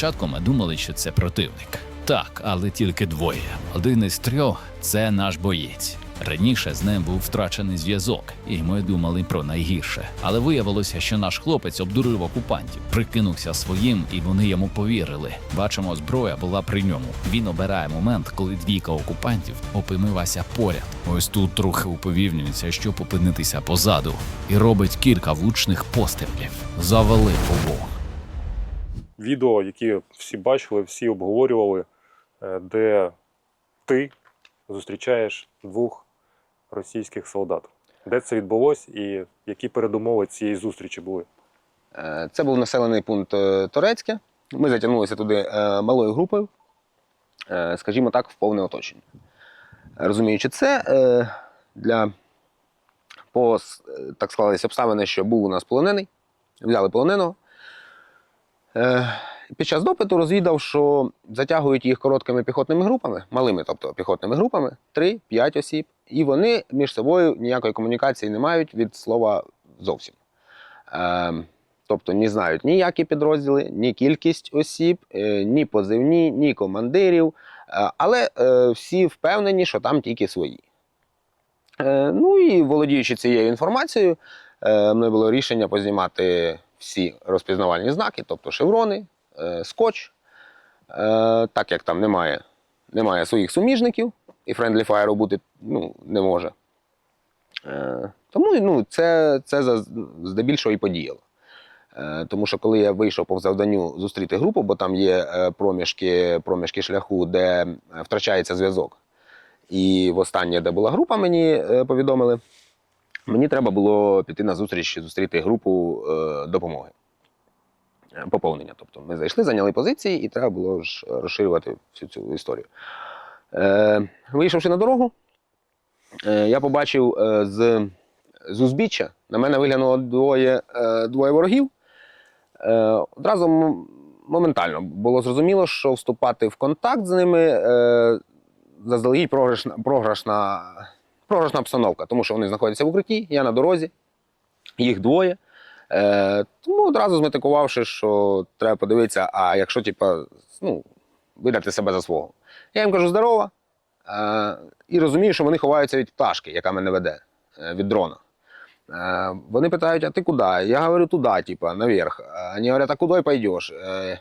Спочатку ми думали, що це противник. Так, але тільки двоє. Один із трьох це наш боєць. Раніше з ним був втрачений зв'язок, і ми думали про найгірше. Але виявилося, що наш хлопець обдурив окупантів, прикинувся своїм, і вони йому повірили. Бачимо, зброя була при ньому. Він обирає момент, коли двійка окупантів опинилася поряд. Ось тут трохи уповільнюється, щоб опинитися позаду, і робить кілька влучних пострілів. Завалив обох. Відео, які всі бачили, всі обговорювали, е, де ти зустрічаєш двох російських солдат. Де це відбулось і які передумови цієї зустрічі були? Е, Це був населений пункт е, Торецьке. Ми затягнулися туди малою групою, скажімо так, в повне оточення. Розуміючи це, для по, так склалися обставини, що був у нас полонений, взяли полоненого. Е, Під час допиту розвідав, що затягують їх короткими піхотними групами, малими, тобто піхотними групами, 3-5 осіб, і вони між собою ніякої комунікації не мають від слова зовсім. Е, Тобто не знають ніякі підрозділи, ні кількість осіб, е, ні позивні, ні командирів. Але всі впевнені, що там тільки свої. Ну і володіючи цією інформацією, мною було рішення познімати всі розпізнавальні знаки, тобто шеврони, е, скотч. Е, Так як там немає, немає своїх суміжників, і Friendly Fire бути ну, не може. Е, Тому ну, це, це здебільшого і подіяло. Тому що коли я вийшов по завданню зустріти групу, бо там є проміжки, проміжки шляху, де втрачається зв'язок. І востаннє, де була група, мені повідомили, мені треба було піти на зустріч зустріти групу е, допомоги. Е, Поповнення. Тобто ми зайшли, зайняли позиції, і треба було ж розширювати всю цю історію. Е, вийшовши на дорогу, е, я побачив е, з, з узбіччя, на мене виглянуло двоє, е, двоє ворогів. Е, одразу моментально було зрозуміло, що вступати в контакт з ними е, заздалегідь програшна, програшна, програшна обстановка, тому що вони знаходяться в укритті, я на дорозі, їх двоє. Е, тому одразу зметикувавши, що треба подивитися, а якщо типа, ну, видати себе за свого. Я їм кажу здорово. Е, і розумію, що вони ховаються від пташки, яка мене веде, е, від дрона. Э, Вони питають, а ти куди? Я говорю, туди, типа, наверх. А Вони говорять, а куди пойдеш? Э,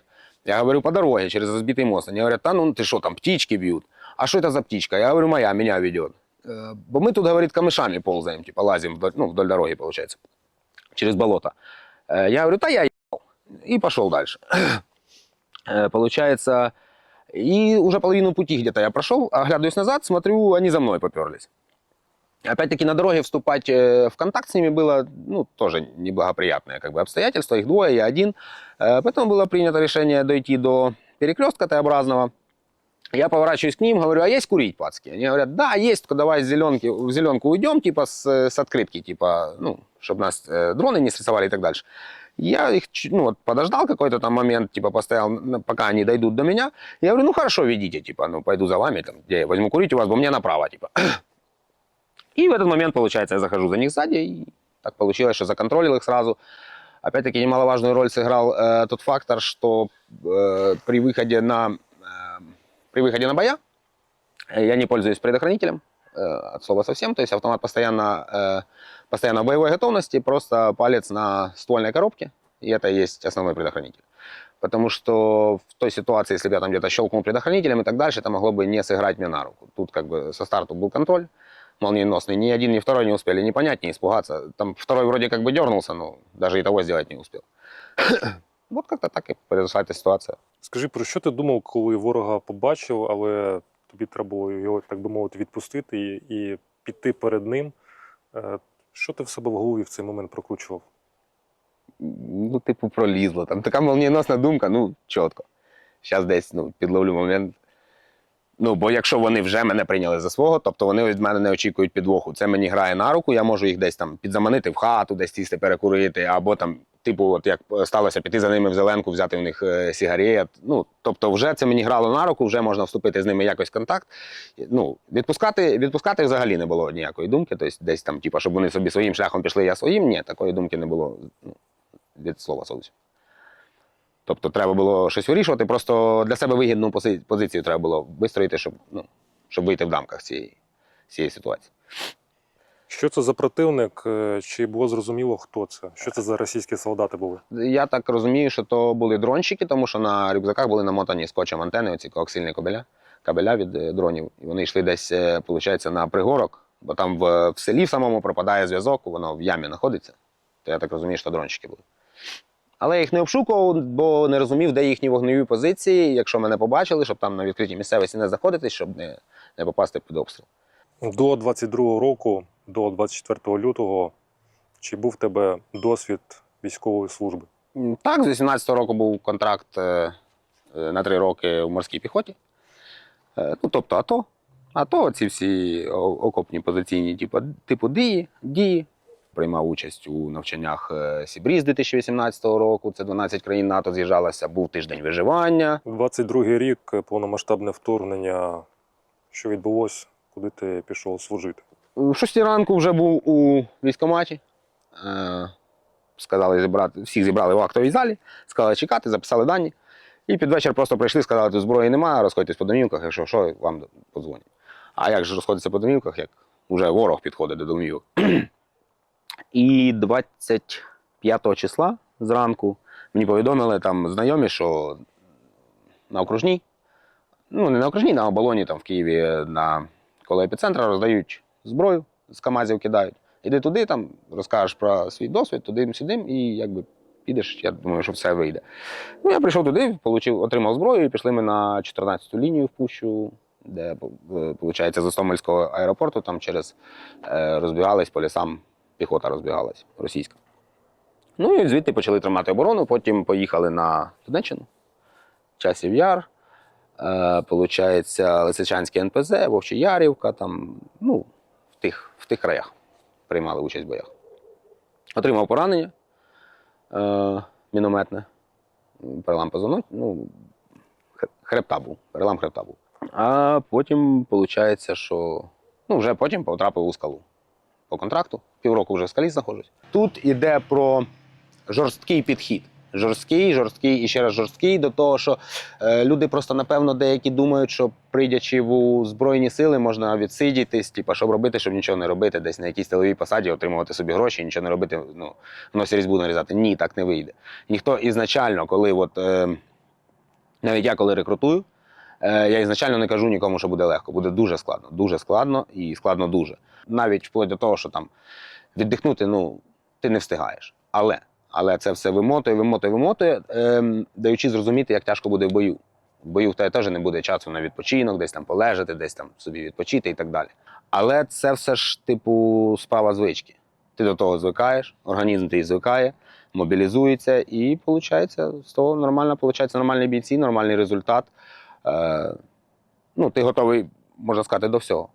Я говорю, по дороге, через разбитый мост. Они говорят, та ну ты что, там птички бьют. А что это за птичка? Я говорю, моя, меня ведет. Бо мы тут, говорит, камышами ползаем, типа, лазим вдоль, ну, вдоль дороги, получается, через болото. Я говорю, та я ебал. И пошел дальше. Получается, и уже половину пути где-то я прошел, оглядываюсь назад, смотрю, они за мной поперлись. Опять-таки на дороге вступать э, в контакт с ними было, ну, тоже неблагоприятное как бы обстоятельство. Их двое, я один. Э, Поэтому было принято решение дойти до перекрестка Т-образного. Я поворачиваюсь к ним, говорю, а есть курить, пацки? Они говорят, да, есть, только давай зеленки, в зеленку уйдем, типа с, с открытки, типа, ну, чтобы нас э, дроны не срисовали и так дальше. Я их ну, вот, подождал какой-то там момент, типа, постоял, пока они дойдут до меня. Я говорю, ну, хорошо, ведите, типа, ну, пойду за вами, там, я возьму курить у вас, бо мне направо, типа. И в этот момент, получается, я захожу за них сзади, и так получилось, что законтролил их сразу. Опять-таки немаловажную роль сыграл э, тот фактор, что э, при выходе на э, при выходе на боя э, я не пользуюсь предохранителем э, от слова совсем, то есть автомат постоянно э, постоянно в боевой готовности, просто палец на ствольной коробке, и это и есть основной предохранитель. Потому что в той ситуации, если бы я там где-то щелкнул предохранителем и так дальше, это могло бы не сыграть мне на руку. Тут как бы со старту был контроль, молниеносный. Ни один, ни второй не успели ни понять, ни испугаться. Там второй вроде как бы дернулся, но даже и того сделать не успел. Вот как-то так і произошла ситуація. Скажи, про що ти думав, коли ворога побачив, але тобі треба було його, так би мовити, відпустити і, і піти перед ним? Е, Що ти в себе в голові в цей момент прокручував? Ну, типу, пролізло. Там така молнієносна думка, ну, чітко. Зараз десь ну, підловлю момент. Ну, бо якщо вони вже мене прийняли за свого, тобто вони від мене не очікують підвоху. Це мені грає на руку, я можу їх десь там підзаманити в хату, десь сісти перекурити, або там, типу, от як сталося піти за ними в зеленку, взяти у них е, сігарет. Ну, тобто, вже це мені грало на руку, вже можна вступити з ними якось в контакт. Ну, відпускати, відпускати взагалі не було ніякої думки. Тобто, десь там, типу, щоб вони собі своїм шляхом пішли, я своїм. Ні, такої думки не було ну, від слова зовсім. Тобто треба було щось вирішувати, просто для себе вигідну позицію треба було вистроїти, щоб, ну, щоб вийти в дамках цієї, цієї ситуації. Що це за противник? Е, Чи було зрозуміло, хто це? Що це за російські солдати були? Я так розумію, що то були дронщики, тому що на рюкзаках були намотані скотчем антени, оці коаксильні кабеля, кабеля від е, дронів. І вони йшли десь, виходить, на пригорок, бо там в, в селі в самому пропадає зв'язок, воно в ямі знаходиться. То я так розумію, що дронщики були. Але я їх не обшукував, бо не розумів, де їхні вогневі позиції. Якщо мене побачили, щоб там на відкритій місцевості не знаходитись, щоб не, не попасти під обстріл. До 22-го року, до 24 лютого, чи був в тебе досвід військової служби? Так, з 18-го року був контракт е, е, на три роки в морській піхоті. Е, Ну, тобто АТО. АТО, ці всі окопні позиційні типу, типу дії, дії. Приймав участь у навчаннях е, Сібріз 2018 року. Це 12 країн НАТО з'їжджалося. Був тиждень виживання. 22-й рік, е, повномасштабне вторгнення. Що відбулося? Куди ти пішов служити? В 6 ранку вже був у військкоматі. Е, Сказали зібрати, всіх зібрали в актовій залі, сказали чекати, записали дані. І під вечір просто прийшли, сказали, тут зброї немає, розходьтесь по домівках, якщо що, вам подзвонять. А як же розходитися по домівках, як вже ворог підходить до домівок. І 25 числа зранку мені повідомили там знайомі, що на окружній, ну не на окружній, на оболоні там в Києві на коло епіцентра роздають зброю, з КАМАЗів кидають. Іди туди, там розкажеш про свій досвід, туди сюдим, і якби підеш, я думаю, що все вийде. Ну, я прийшов туди, получив, отримав зброю, і пішли ми на 14-ту лінію в Пущу, де, виходить, з Остомельського аеропорту, там через е, розбігались по лісам, піхота розбігалась російська. Ну і звідти почали тримати оборону, потім поїхали на Донеччину, Часів Яр, е, получається, Лисичанське НПЗ, Вовчоярівка, там, ну, в тих, в тих краях приймали участь в боях. Отримав поранення е, мінометне, перелам позвонок, ну, хребта був, перелам хребта був. А потім виходить, що ну, вже потім потрапив у скалу по контракту. Півроку вже в скалі знаходжусь. Тут іде про жорсткий підхід. Жорсткий, жорсткий і ще раз жорсткий до того, що е, люди просто напевно деякі думають, що прийдячи в збройні сили, можна відсидітись, типу, щоб робити, щоб нічого не робити, десь на якійсь тиловій посаді отримувати собі гроші, нічого не робити, ну, носі різьбу нарізати. Ні, так не вийде. Ніхто ізначально, коли от, е, навіть я коли рекрутую, я ізначально не кажу нікому, що буде легко. Буде дуже складно, дуже складно і складно дуже. Навіть вплоть до того, що там віддихнути, ну, ти не встигаєш. Але, але це все вимотує, вимотує, вимотує, ем, даючи зрозуміти, як тяжко буде в бою. В бою в тебе теж не буде часу на відпочинок, десь там полежати, десь там собі відпочити і так далі. Але це все ж, типу, справа звички. Ти до того звикаєш, організм твій звикає, мобілізується, і виходить, з того нормально, нормальні бійці, нормальний результат. Е, ну, ти готовий, можна сказати, до всього.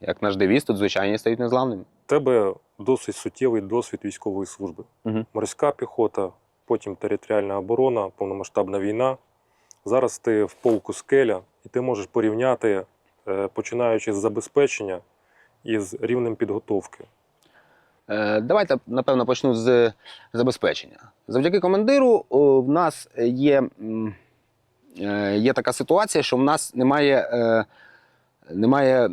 Як наш девіз, тут звичайні стають незламними. У тебе досить суттєвий досвід військової служби. Мгм. Морська піхота, потім територіальна оборона, повномасштабна війна. Зараз ти в полку скеля, і ти можеш порівняти, е, починаючи з забезпечення і з рівнем підготовки. Е, Давайте, напевно, почну з забезпечення. Завдяки командиру в нас є, є така ситуація, що в нас немає, е, немає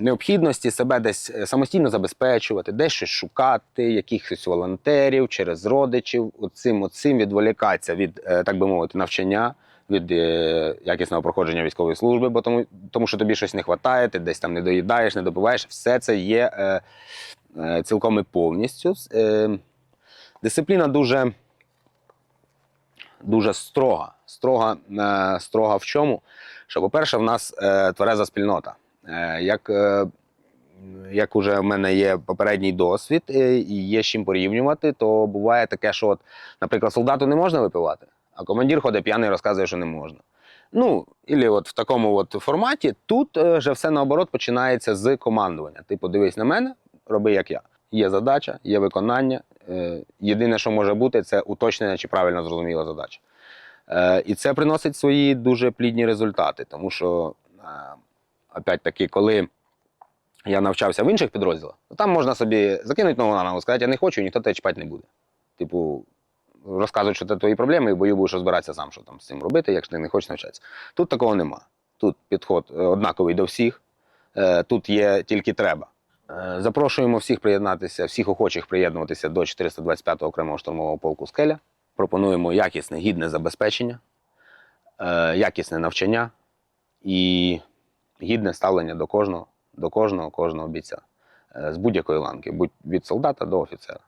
необхідності себе десь е, самостійно забезпечувати, десь шукати, якихось волонтерів через родичів, оцим, оцим відволікатися від, е, так би мовити, навчання. Від е, якісного проходження військової служби, бо тому, тому що тобі щось не вистачає, ти десь там не доїдаєш, не добиваєш. Все це є е, е, цілком і повністю. Е, Дисципліна дуже, дуже строга. Строга, е, строга в чому? Що, по-перше, в нас е, твереза спільнота. Е, Як, як уже в мене є попередній досвід і є з чим порівнювати, то буває таке, що, от, наприклад, солдату не можна випивати, а командир ходить п'яний і розказує, що не можна. Ну, і от в такому от форматі тут вже все наоборот починається з командування. Ти подивись на мене, роби як я. Є задача, є виконання. Єдине, що може бути, це уточнення чи правильно зрозуміла задача. Е, І це приносить свої дуже плідні результати, тому що, е, опять-таки, коли я навчався в інших підрозділах, то там можна собі закинути ногу на ногу, сказати, я не хочу, ніхто тебе чіпати не буде. Типу, розказують, що це твої проблеми, і в бою будеш розбиратися сам, що там з цим робити, якщо ти не хочеш навчатися. Тут такого нема. Тут підход е, однаковий до всіх, тут є тільки треба. Запрошуємо всіх приєднатися, всіх охочих приєднуватися до 425-го окремого штурмового полку Скеля. Пропонуємо якісне, гідне забезпечення, е, якісне навчання і гідне ставлення до кожного, до кожного, кожного бійця е, з будь-якої ланки, будь від солдата до офіцера.